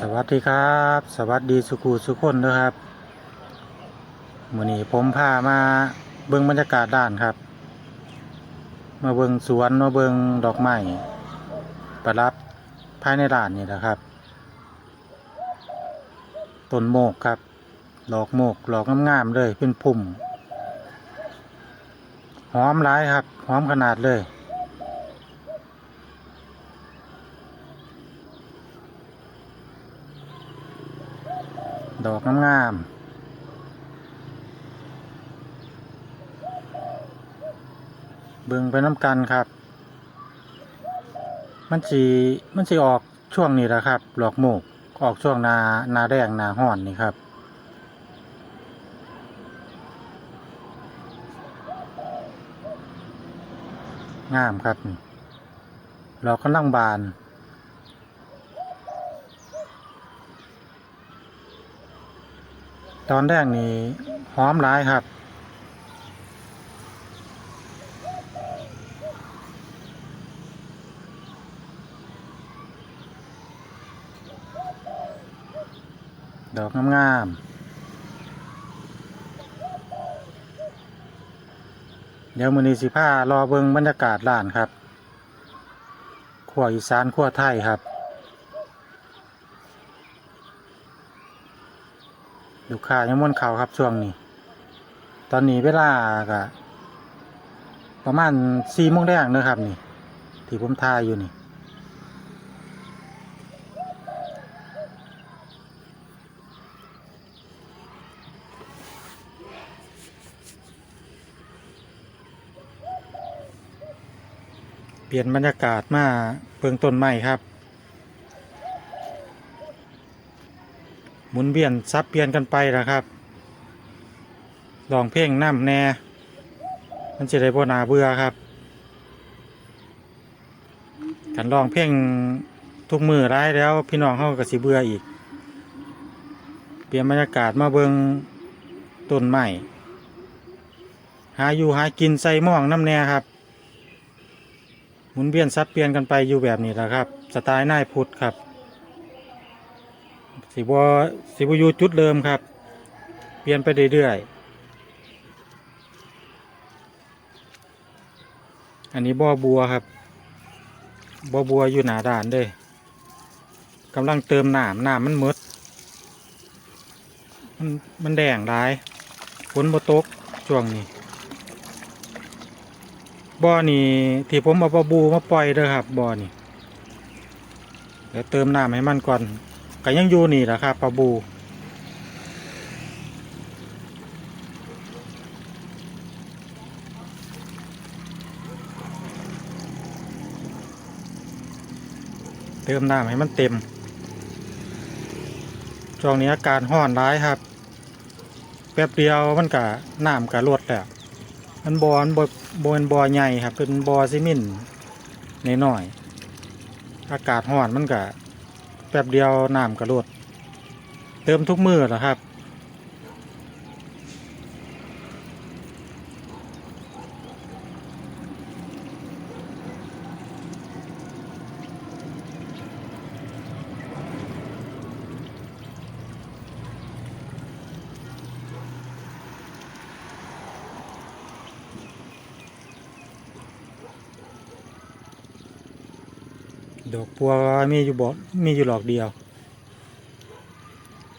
สวัสดีครับ สวัสดีสุขูสุขคนนะครับมือนี้ผมพามาเบิ่งบรรยากาศด้านครับ มาเบิ่งสวนมาเบิ่งดอกไม้ประดับภายในร้านนี่นะครับต้นโมกครับดอกโมกดอกงามๆเลยเป็นพุ่มหอมหลายครับหอมขนาดเลย ดอกงามๆเบิ่งไปน้ำกันครับ มันสีมันสีออกช่วงนี้แหละครับดอกโมกออกช่วงนานาแดงนาห้อนนี่ครับงามครับนี่ดอกกำลังบาน ตอนแรกนี่หอมหลายครับ ดอกงามๆ เดี๋ยวมือนีสิผ้ารอเบิงบรรยากาศร้านครับขั้วอีสานขั้วไทยครับ ลูกค้ายังม้วนเขาครับช่วงนี้ ตอนนี้เวลาก็ประมาณสี่โมงแดงนะครับนี่ ที่ผมทายอยู่นี่เปลี่ยนบรรยากาศมาเปิงต้นไม้ครับ หมุนเวียนซับเปลี่ยนกันไปนะครับลองเพลงน้ำแน่ มันจะได้บ่นาเบื่อครับกันลองเพลงทุกมือร้ายแล้ว พี่น้องเขาก็สิเบื่ออีก เปลี่ยนบรรยากาศมาเบิงต้นไม้หาอยู่หากินใส่หม่องน้ำแน่ครับหมุนเวียนซับเปลี่ยนกันไปอยู่แบบนี้แหละครับ สไตล์นายพุทธครับ สิบวสิบอยูจุดเดิมครับ เปลี่ยนไปเรื่อยๆ อันนี้บ่อบัวครับ บ่อบัวอยู่หนาด่านเลยกำลังเติมน้ำน้ำมันหมดมันมันแดงร้ายฝนบ่ตกช่วงนี้บ่อนี่ที่ผมเอาปลาบูมาปล่อยเด้อครับบ่อนี่เดี๋ยวเติมน้ำให้มันก่อน ก็ยังอยู่นี่แหละครับปลาบูเติมน้ำให้มันเต็ม ช่วงนี้อากาศห้อนร้ายครับ แป๊บเดียวมันกะน้ำกะลดแล้ว มันบอนบอบเป็นบอใหญ่ครับ เป็นบอซีมินนน้อยๆอากาศห้อนมันกะ แป๊บเดียวน้ำกระโดดเติมทุกมือเหรอครับ ดอกบัวมีอยู่บ่มีอยู่หลอกเดียว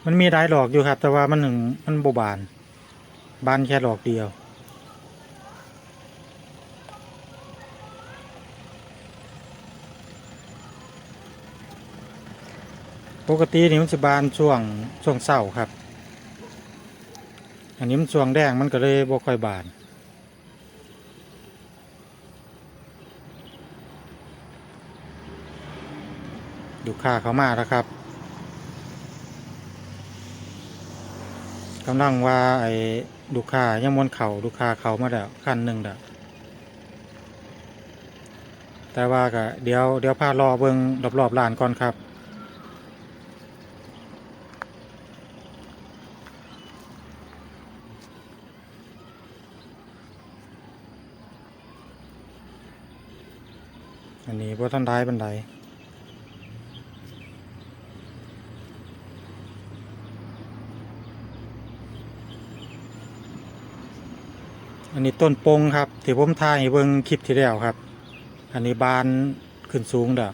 มันมีหลายหลอกอยู่ครับ แต่ว่ามันหนึ่งมันโบบาน บานแค่หลอกเดียว ปกตินี่มันจะบานช่วงช่วงเศร้าครับ อันนี้มันช่วงแดงมันก็เลยบ่ค่อยบาน ลูค้าเขามาแล้วครับกำลังว่าไอ้ลูค้ายังมวนเขาลูค้าเขามาแล้วขั้นหนึ่งแล้วแต่ว่าก็เดี๋ยวเดี๋ยวพารอเบิงรอบๆลานก่อนครับ อันนี้บ่ทันได้บันได อันนี้ต้นปงครับที่ผมถ่ายเบิ่งคลิปที่แล้วครับ อันนี้บานขึ้นสูงเด้อ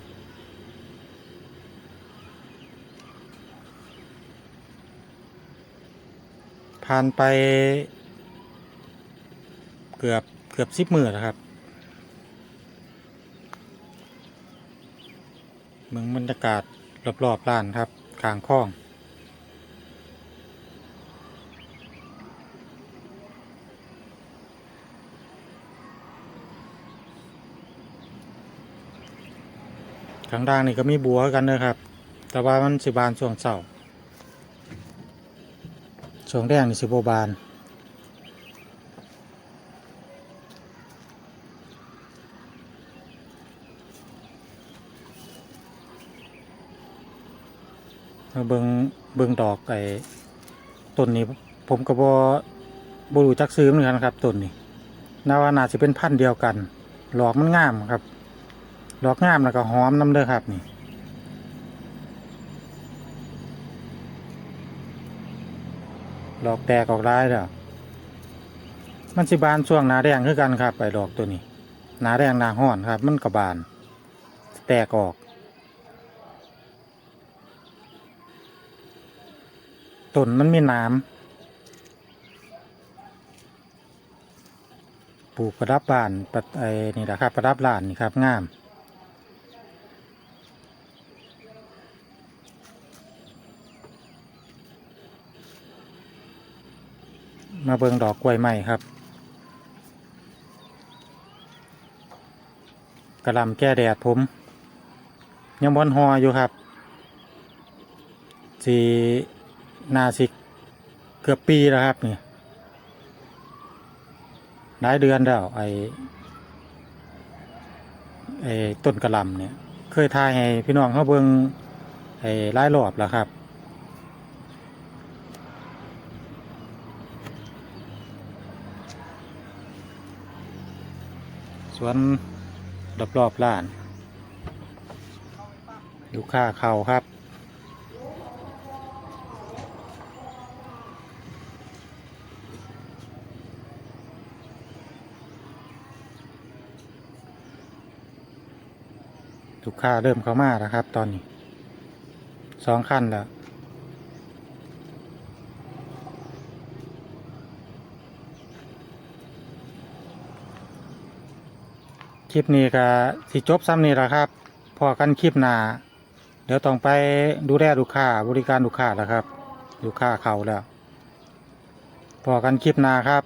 ผ่านไปเกือบเกือบสิบมือแล้วครับเมืองบรรยากาศรอบๆร้านครับกลางคลอง ข้างล่างนี่ก็มีบัวกันนะครับ แต่ว่ามันสิบานช่วงเสาร์ช่วงแรกนี่สิบบบานเบิงเบิงดอกไอ้ต้นนี้ผมก็บ่บ่รู้จักซื้อเหมือนกันครับต้นนี้นาว่าน่าจะเป็นพันธุ์เดียวกันดอกมันงามครับ ดอกงามแล้วก็หอมน้ำเด้อครับนี่ดอกแตกออกร้ายแล้วมันสิบานช่วงหนาแดงคือกันครับไปดอกตัวนี้หนาแดงหนาห้อนครับ มันก็บาน แตกออกต้นมันมีน้ำปลูกประดับบ้านปไอ้นี่แหละครับ ประดับลานนี่ครับงาม มาเบิงดอกกล้วยไม้ครับกระลำแก้แดดผม ยังบอนหออยู่ครับสีนาสิเกือบปีแล้วครับนี่หลายเดือนแล้วไอไอ้ต้นกระลำเนี่ย เคยทายให้พี่น้องเขาเบิงไอ้หลายรอบแล้วครับ วนรอบๆร้าน ลูกค้าเขาครับ ลูกค้าเริ่มเข้ามาแล้วครับ ตอนนี้สองขั้นแล้ว คลิปนี้ก็สิจบซ้ำนี่แหละครับ พอกันคลิปหน้าเดี๋ยวต้องไปดูแลลูกค้าบริการลูกค้าแล้วครับ ลูกค้าเขาแล้ว พอกันคลิปหน้าครับ